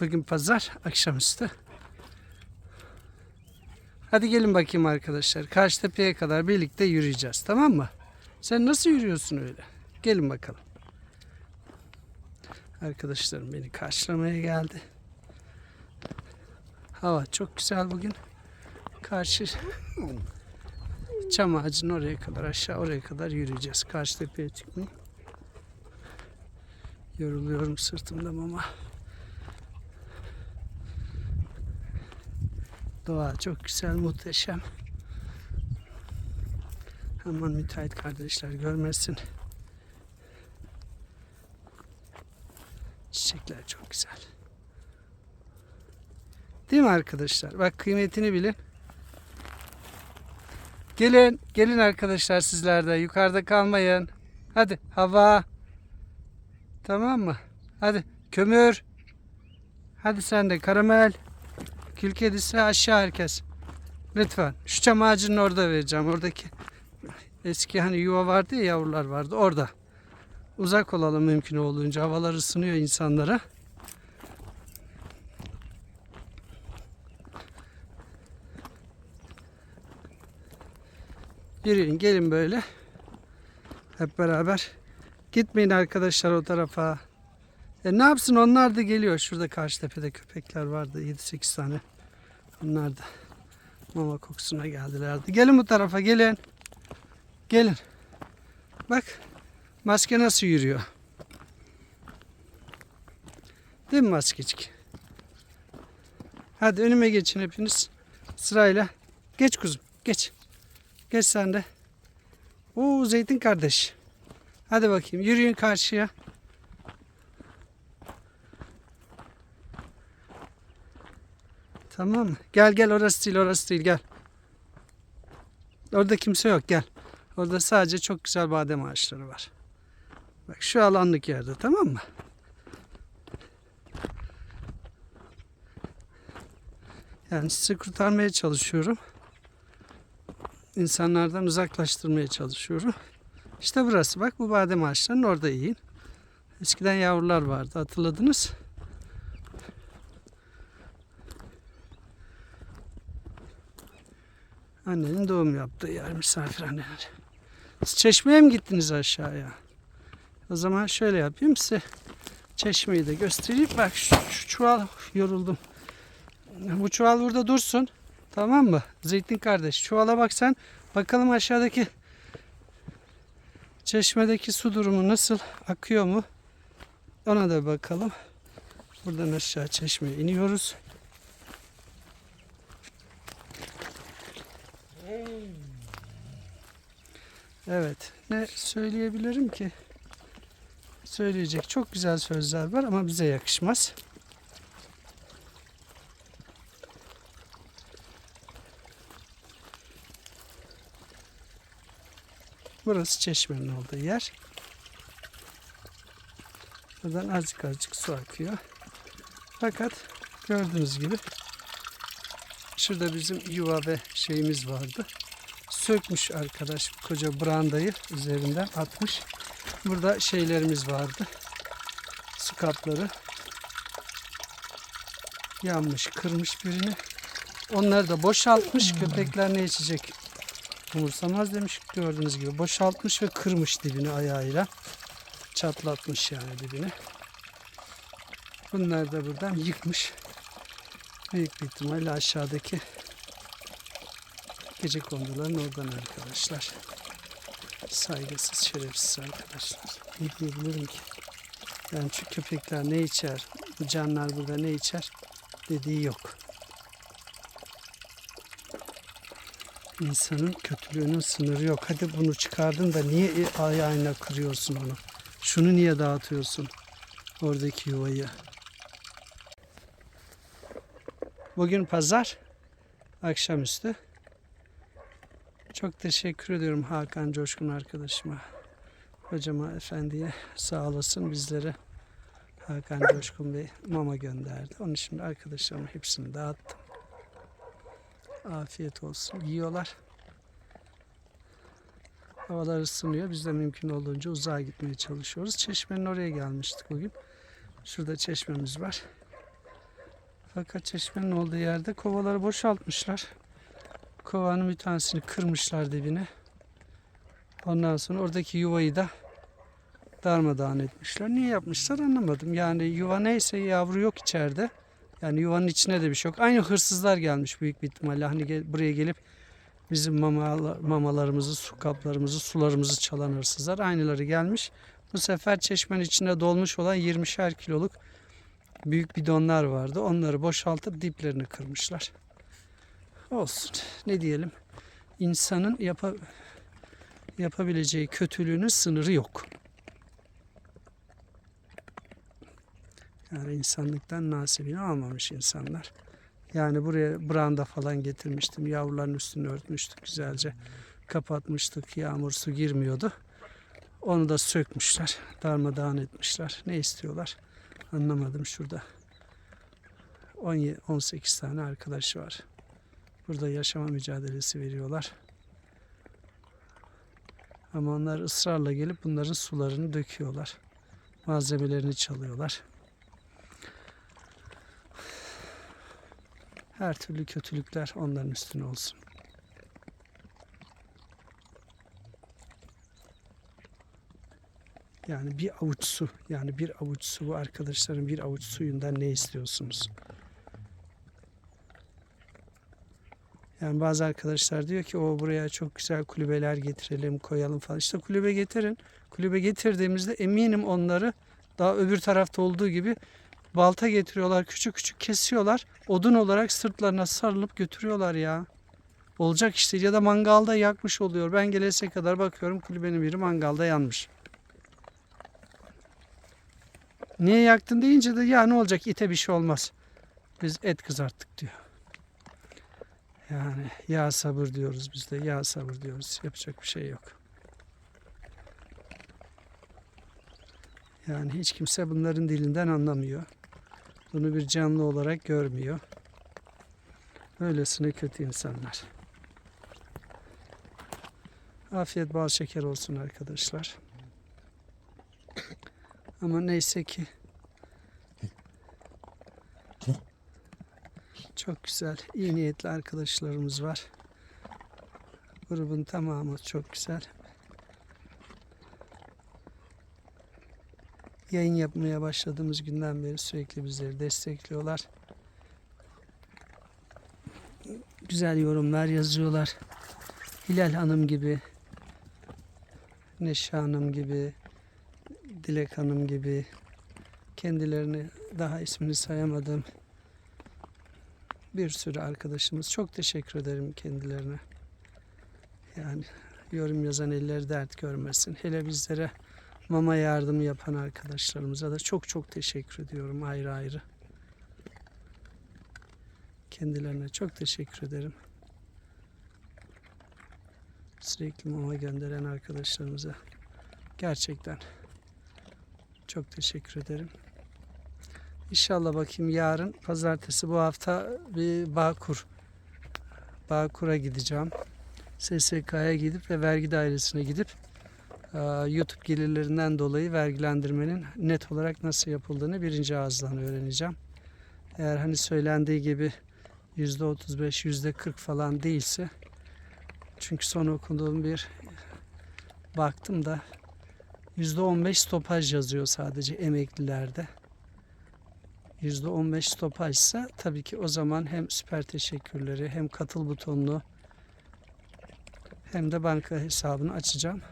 Bugün pazar akşamüstü. Hadi gelin bakayım arkadaşlar. Karşıtepe'ye kadar birlikte yürüyeceğiz tamam mı? Sen nasıl yürüyorsun öyle? Gelin bakalım. Arkadaşlarım beni karşılamaya geldi. Hava çok güzel bugün. Karşı çam ağacının oraya kadar aşağı oraya kadar yürüyeceğiz. Karşıtepe'ye çıkmayayım. Yoruluyorum sırtımda ama. Doğa çok güzel, muhteşem. Aman müteahhit kardeşler görmesin. Çiçekler çok güzel. Değil mi arkadaşlar? Bak kıymetini bilin. Gelin, gelin arkadaşlar sizler de. Yukarıda kalmayın. Hadi hava. Tamam mı? Hadi kömür. Hadi sen de karamel. Kül kedisi aşağı herkes. Lütfen. Şu çam ağacının orada vereceğim. Oradaki eski hani yuva vardı ya yavrular vardı orada. Uzak olalım mümkün olduğunca. Havalar ısınıyor insanlara. Yürüyün gelin böyle. Hep beraber. Gitmeyin arkadaşlar o tarafa. E ne yapsın onlar da geliyor. Şurada karşı tepede köpekler vardı 7-8 tane. Onlar da mama kokusuna geldilerdi. Gelin bu tarafa gelin. Gelin. Bak maske nasıl yürüyor. Değil mi maskecik? Hadi önüme geçin hepiniz. Sırayla. Geç kuzum geç. Geç sen de. Oo Zeytin kardeş. Hadi bakayım yürüyün karşıya. Tamam mı? Gel gel orası değil orası değil gel. Orada kimse yok gel. Orada sadece çok güzel badem ağaçları var. Bak şu alanlık yerde tamam mı? Yani sizi kurtarmaya çalışıyorum. İnsanlardan uzaklaştırmaya çalışıyorum. İşte burası bak bu badem ağaçlarının orada yiyin. Eskiden yavrular vardı hatırladınız. Annenin doğum yaptığı yer misafirhaneler. Siz çeşmeye mi gittiniz aşağıya? O zaman şöyle yapayım size. Çeşmeyi de göstereyim. Bak şu, şu çuval yoruldum. Bu çuval burada dursun. Tamam mı? Zeytin kardeş. Çuvala bak sen. Bakalım aşağıdaki çeşmedeki su durumu nasıl? Akıyor mu? Ona da bakalım. Buradan aşağı çeşmeye iniyoruz. Evet. Ne söyleyebilirim ki? Söyleyecek çok güzel sözler var ama bize yakışmaz. Burası çeşmenin olduğu yer. Buradan azıcık azıcık su akıyor. Fakat gördüğünüz gibi şurada bizim yuva ve şeyimiz vardı sökmüş arkadaş koca brandayı üzerinden atmış. Burada şeylerimiz vardı. Su kapları. Yanmış, kırmış birini. Onları da boşaltmış. Köpekler ne içecek? Umursamaz demiş gördüğünüz gibi. Boşaltmış ve kırmış dibini ayağıyla. Çatlatmış yani dibini. Bunlar da buradan yıkmış. Büyük bir ihtimalle aşağıdaki gece konduların oradan arkadaşlar. Saygısız, şerefsiz arkadaşlar. Ne diyebilirim ki? Yani şu köpekler ne içer, bu canlar burada ne içer dediği yok. İnsanın kötülüğünün sınırı yok. Hadi bunu çıkardın da niye ayağına kırıyorsun onu? Şunu niye dağıtıyorsun? Oradaki yuvayı. Bugün pazar. Akşamüstü. Çok teşekkür ediyorum Hakan Coşkun arkadaşıma. Hocama efendiye sağ olasın bizlere. Hakan Coşkun Bey mama gönderdi. Onun için arkadaşlarıma hepsini dağıttım. Afiyet olsun. Yiyorlar. Havalar ısınıyor. Biz de mümkün olduğunca uzağa gitmeye çalışıyoruz. Çeşmenin oraya gelmiştik bugün. Şurada çeşmemiz var. Fakat çeşmenin olduğu yerde kovaları boşaltmışlar. Kovanın bir tanesini kırmışlar dibine. Ondan sonra oradaki yuvayı da darmadağın etmişler. Niye yapmışlar anlamadım. Yani yuva neyse yavru yok içeride. Yani yuvanın içine de bir şey yok. Aynı hırsızlar gelmiş büyük bir ihtimalle. Hani gel- buraya gelip bizim mamalar, mamalarımızı, su kaplarımızı, sularımızı çalan hırsızlar. Aynıları gelmiş. Bu sefer çeşmenin içine dolmuş olan 20'şer kiloluk büyük bidonlar vardı. Onları boşaltıp diplerini kırmışlar. Olsun. Ne diyelim? İnsanın yapa, yapabileceği kötülüğünün sınırı yok. Yani insanlıktan nasibini almamış insanlar. Yani buraya branda falan getirmiştim. Yavruların üstünü örtmüştük güzelce. Kapatmıştık. Yağmur su girmiyordu. Onu da sökmüşler. Darmadağın etmişler. Ne istiyorlar? Anlamadım şurada. 17, 18 tane arkadaşı var. Burada yaşama mücadelesi veriyorlar. Ama onlar ısrarla gelip bunların sularını döküyorlar. Malzemelerini çalıyorlar. Her türlü kötülükler onların üstüne olsun. Yani bir avuç su, yani bir avuç su bu arkadaşların bir avuç suyundan ne istiyorsunuz? Yani bazı arkadaşlar diyor ki o buraya çok güzel kulübeler getirelim, koyalım falan. İşte kulübe getirin. Kulübe getirdiğimizde eminim onları daha öbür tarafta olduğu gibi balta getiriyorlar, küçük küçük kesiyorlar. Odun olarak sırtlarına sarılıp götürüyorlar ya. Olacak işte ya da mangalda yakmış oluyor. Ben gelese kadar bakıyorum kulübenin biri mangalda yanmış. Niye yaktın deyince de ya ne olacak ite bir şey olmaz. Biz et kızarttık diyor. Yani ya sabır diyoruz biz de ya sabır diyoruz. Yapacak bir şey yok. Yani hiç kimse bunların dilinden anlamıyor. Bunu bir canlı olarak görmüyor. Öylesine kötü insanlar. Afiyet bal şeker olsun arkadaşlar. Ama neyse ki çok güzel, iyi niyetli arkadaşlarımız var. Grubun tamamı çok güzel. Yayın yapmaya başladığımız günden beri sürekli bizleri destekliyorlar. Güzel yorumlar yazıyorlar. Hilal Hanım gibi, Neşe Hanım gibi, Dilek Hanım gibi kendilerini daha ismini sayamadım. Bir sürü arkadaşımız. Çok teşekkür ederim kendilerine. Yani yorum yazan eller dert görmesin. Hele bizlere mama yardımı yapan arkadaşlarımıza da çok çok teşekkür ediyorum ayrı ayrı. Kendilerine çok teşekkür ederim. Sürekli mama gönderen arkadaşlarımıza gerçekten çok teşekkür ederim. İnşallah bakayım yarın pazartesi bu hafta bir Bağkur Bağkur'a gideceğim. SSK'ya gidip ve vergi dairesine gidip e, YouTube gelirlerinden dolayı vergilendirmenin net olarak nasıl yapıldığını birinci ağızdan öğreneceğim. Eğer hani söylendiği gibi %35, %40 falan değilse çünkü son okuduğum bir baktım da %15 stopaj yazıyor sadece emeklilerde. %15 stopajsa tabii ki o zaman hem süper teşekkürleri hem katıl butonunu hem de banka hesabını açacağım.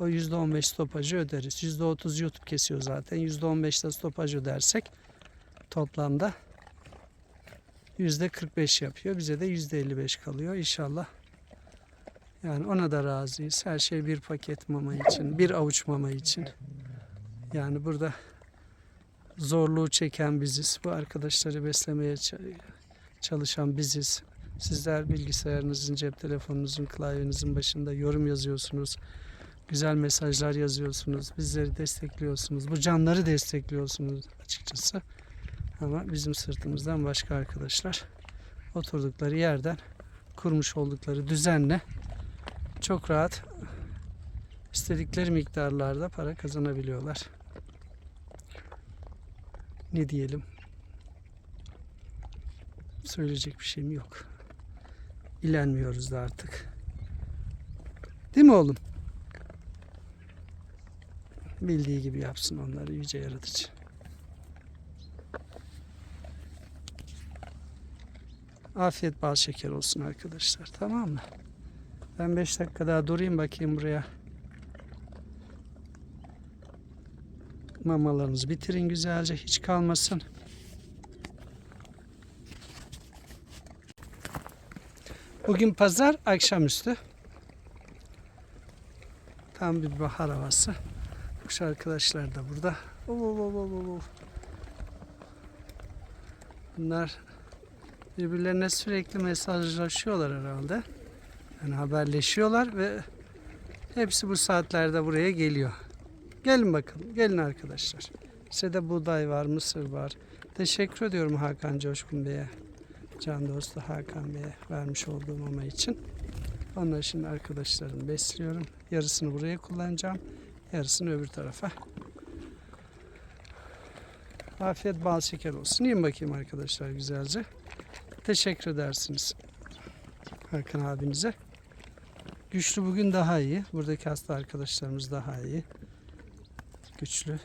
O %15 stopajı öderiz. %30 YouTube kesiyor zaten. %15 de stopaj ödersek toplamda %45 yapıyor. Bize de %55 kalıyor inşallah. Yani ona da razıyız. Her şey bir paket mama için, bir avuç mama için. Yani burada zorluğu çeken biziz. Bu arkadaşları beslemeye çalışan biziz. Sizler bilgisayarınızın, cep telefonunuzun, klavyenizin başında yorum yazıyorsunuz. Güzel mesajlar yazıyorsunuz. Bizleri destekliyorsunuz. Bu canları destekliyorsunuz açıkçası. Ama bizim sırtımızdan başka arkadaşlar oturdukları yerden kurmuş oldukları düzenle çok rahat istedikleri miktarlarda para kazanabiliyorlar. Ne diyelim? Söyleyecek bir şeyim yok. İlenmiyoruz da artık. Değil mi oğlum? Bildiği gibi yapsın onları yüce yaratıcı. Afiyet bal şeker olsun arkadaşlar tamam mı? Ben 5 dakika daha durayım bakayım buraya. Mamalarınızı bitirin güzelce hiç kalmasın. Bugün pazar akşamüstü. Tam bir bahar havası. Kuş arkadaşlar da burada. Oo, oo, oo, oo. Bunlar birbirlerine sürekli mesajlaşıyorlar herhalde. Yani haberleşiyorlar ve hepsi bu saatlerde buraya geliyor. Gelin bakalım. Gelin arkadaşlar. Size de buğday var, mısır var. Teşekkür ediyorum Hakan Coşkun Bey'e. Can dostu Hakan Bey'e vermiş olduğum mama için. Onları şimdi arkadaşlarımı besliyorum. Yarısını buraya kullanacağım. Yarısını öbür tarafa. Afiyet bal şeker olsun. Yiyin bakayım arkadaşlar güzelce. Teşekkür edersiniz Hakan abinize. Güçlü bugün daha iyi. Buradaki hasta arkadaşlarımız daha iyi. Güçlü.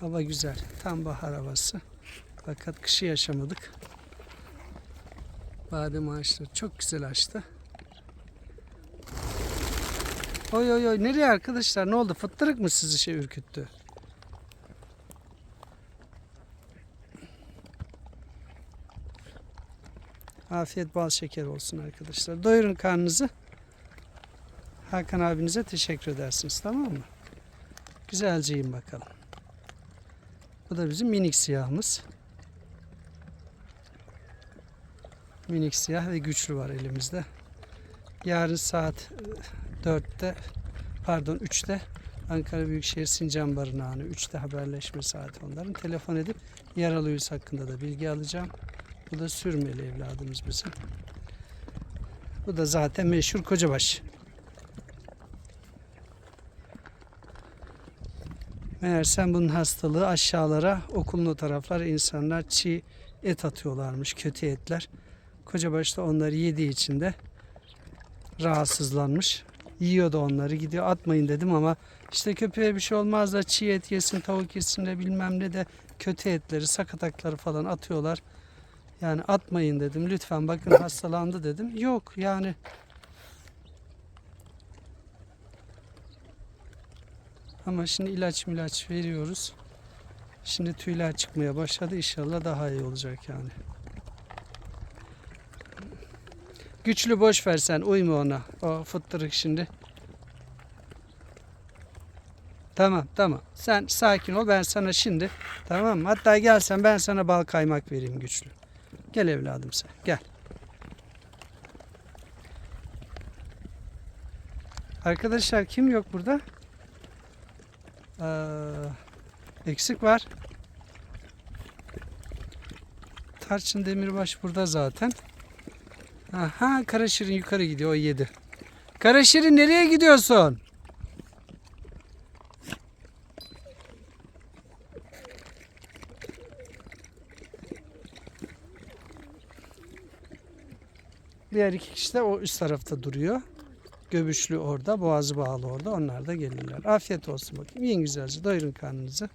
Hava güzel. Tam bahar havası. Fakat kışı yaşamadık. Badem ağaçları çok güzel açtı. Oy oy oy nereye arkadaşlar ne oldu fıttırık mı sizi şey ürküttü? Afiyet bal şeker olsun arkadaşlar. Doyurun karnınızı. Hakan abinize teşekkür edersiniz tamam mı? Güzelce yiyin bakalım. Bu da bizim minik siyahımız. Minik siyah ve güçlü var elimizde. Yarın saat e, 4'te pardon 3'te Ankara Büyükşehir Sincan Barınağı'nı 3'te haberleşme saati onların. Telefon edip yaralı yüz hakkında da bilgi alacağım. Bu da sürmeli evladımız bizim. Bu da zaten meşhur Kocabaş. Meğersem bunun hastalığı aşağılara okulun taraflar insanlar çiğ et atıyorlarmış kötü etler. Kocabaş da onları yediği için de rahatsızlanmış. Yiyordu onları gidiyor atmayın dedim ama işte köpeğe bir şey olmaz da çiğ et yesin tavuk yesin de bilmem ne de kötü etleri sakatakları falan atıyorlar. Yani atmayın dedim lütfen bakın hastalandı dedim. Yok yani Ama şimdi ilaç milaç veriyoruz. Şimdi tüyler çıkmaya başladı. İnşallah daha iyi olacak yani. Güçlü boş ver sen. Uyma ona. O fıttırık şimdi. Tamam tamam. Sen sakin ol. Ben sana şimdi tamam mı? Hatta gelsen ben sana bal kaymak vereyim güçlü. Gel evladım sen. Gel. Arkadaşlar kim yok burada? Ee, eksik var. Tarçın Demirbaş burada zaten. Aha Karaşirin yukarı gidiyor o yedi. Karaşirin nereye gidiyorsun? Diğer iki kişi de o üst tarafta duruyor. Göbüşlü orada, boğazı bağlı orada. Onlar da gelirler. Afiyet olsun bakayım. Yiyin güzelce. Doyurun karnınızı.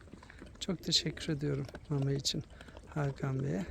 Çok teşekkür ediyorum mama için Hakan Bey'e.